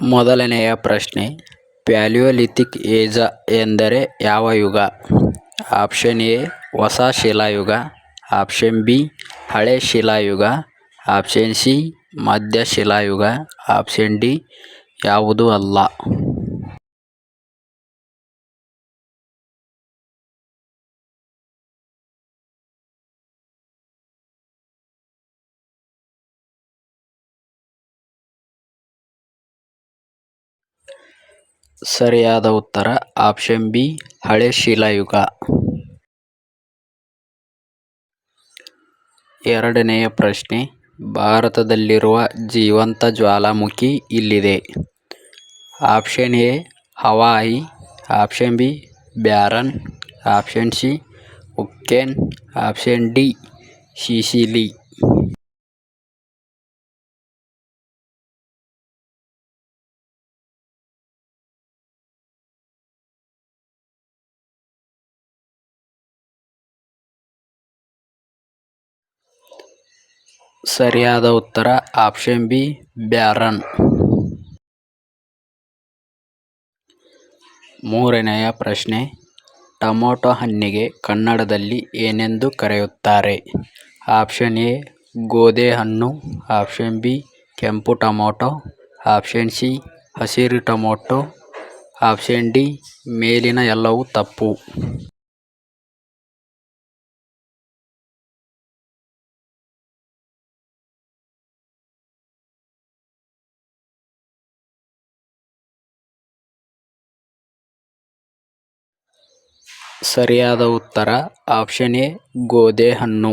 ಮೊದಲನೆಯ ಪ್ರಶ್ನೆ, ಪ್ಯಾಲಿಯೋಲಿಥಿಕ್ ಏಜ ಎಂದರೆ ಯಾವ ಯುಗ? ಆಪ್ಷನ್ ಎ, ಹೊಸ ಶಿಲಾಯುಗ. ಆಪ್ಷನ್ ಬಿ, ಹಳೆ ಶಿಲಾಯುಗ. ಆಪ್ಷನ್ ಸಿ, ಮಧ್ಯ ಶಿಲಾಯುಗ. ಆಪ್ಷನ್ ಡಿ, ಯಾವುದೂ ಅಲ್ಲ. ಸರಿಯಾದ ಉತ್ತರ, ಆಪ್ಷನ್ ಬಿ, ಹಳೆ ಶಿಲಾಯುಗ. ಎರಡನೆಯ ಪ್ರಶ್ನೆ, ಭಾರತದಲ್ಲಿರುವ ಜೀವಂತ ಜ್ವಾಲಾಮುಖಿ ಇಲ್ಲಿದೆ. Option A, Hawaii. Option B, Barren. Option C ಉಕ್ಕೇನ್ option D, Sicily. ಸರಿಯಾದ ಉತ್ತರ ಆಪ್ಷನ್ ಬಿ, ಬ್ಯಾರನ್. ಮೂರನೆಯ ಪ್ರಶ್ನೆ, ಟೊಮೊಟೊ ಹಣ್ಣಿಗೆ ಕನ್ನಡದಲ್ಲಿ ಏನೆಂದು ಕರೆಯುತ್ತಾರೆ? ಆಪ್ಷನ್ ಎ ಗೋದೆ ಹಣ್ಣು. ಆಪ್ಷನ್ ಬಿ, ಕೆಂಪು ಟೊಮೊಟೊ. ಆಪ್ಷನ್ ಸಿ, ಹಸಿರು ಟೊಮೊಟೊ. ಆಪ್ಷನ್ ಡಿ, ಮೇಲಿನ ಎಲ್ಲವೂ ತಪ್ಪು. ಸರಿಯಾದ ಉತ್ತರ ಆಪ್ಷನ್ ಎ ಗೋದೆ ಹಣ್ಣು.